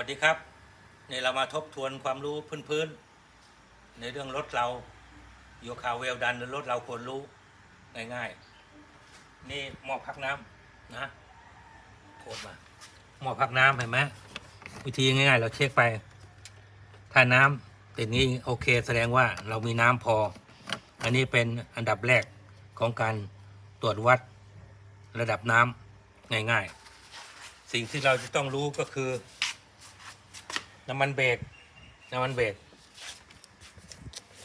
วัสดีครับนี่เรามาทบทวนความรู้พื้นๆในเรื่องรถเราโยคาเวลดันหรือรถเราควรรู้ง่ายๆนี่หม้อพักน้ำนะโคตรมาหม้อพักน้ำเห็นไหมวิธีง่ายๆ เราเช็คไป ถ้าน้ำเป็นนี้โอเคแสดงว่าเรามีน้ำพอ อันนี้เป็นอันดับแรกของการตรวจวัดระดับน้ำง่ายๆ สิ่งที่เราจะต้องรู้ก็คือ น้ำมันเบรกน้ำมันเบรก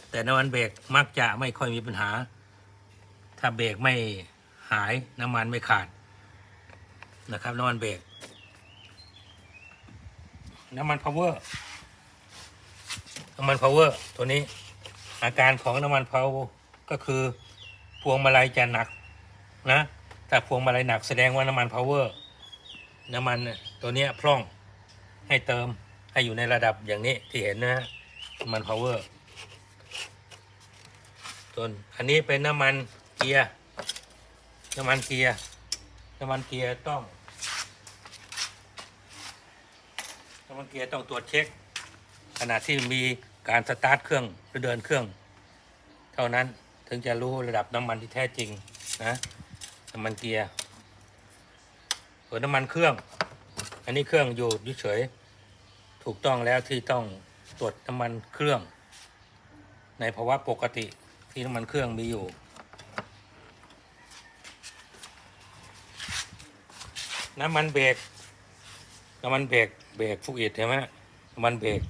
แต่น้ำมันเบรกมักจะไม่ค่อยมีปัญหา ถ้าเบรกไม่หายน้ำมันไม่ขาดนะครับน้ำมันเบรกน้ำมันพาวเวอร์น้ำมันพาวเวอร์ตัวนี้ อาการของน้ำมันพาวก็คือพวงมาลัยจะหนักนะถ้าพวงมาลัยหนักแสดงว่าน้ำมันพาวเวอร์น้ำมันตัวนี้พร่องให้เติม ให้อยู่ในระดับอย่างนี้ที่เห็นนะฮะน้ำมันพาวเวอร์ส่วนอันนี้เป็นน้ำมันเกียร์น้ำมันเกียร์น้ำมันเกียร์ต้องน้ำมันเกียร์ต้องตรวจเช็ค ขณะที่มีการสตาร์ทเครื่องหรือเดินเครื่อง เท่านั้นถึงจะรู้ระดับน้ำมันที่แท้จริงนะน้ำมันเกียร์ส่วนน้ำมันเครื่อง อันนี้เครื่องอยู่เฉย ถูกต้องแล้วที่ต้องตรวจน้ำมันเครื่อง ในภาวะปกติที่น้ำมันเครื่องมีอยู่ น้ำมันเบรกน้ำมันเบรกเบรกฟูอิดใช่ไหมน้ำมันเบรก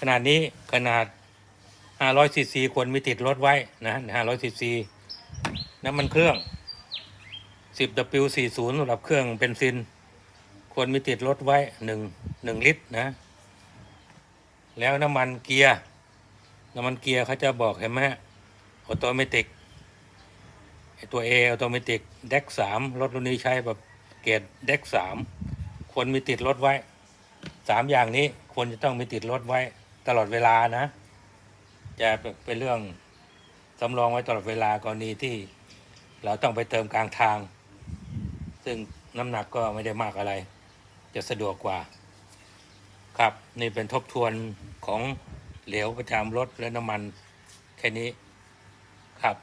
ขนาดนี้ขนาด 500ซีซีควรมีติดรถไว้นะ500ซีซีน้ำมันเครื่อง 10W40 สำหรับเครื่องเบนซิน ควรมีติดรถไว้หนึ่งหนึ่งลิตรนะ แล้วน้ำมันเกียร์น้ำมันเกียร์เขาจะบอกเห็นไหมออโตเมติกไอตัว A ออโตเมติกเด็กสามรถรุ่นนี้ใช้แบบเกรดเด็กสามควรมีติดรถไว้สามอย่างนี้ควรจะต้องมีติดรถไว้ตลอดเวลานะ จะเป็นเรื่องสำรองไว้ตลอดเวลากรณีที่เราต้องไปเติมกลางทาง ซึ่งน้ำหนักก็ไม่ได้มากอะไร จะสะดวกกว่า ครับนี่เป็นทบทวนของเหลวประจำรถและน้ำมันแค่นี้ครับ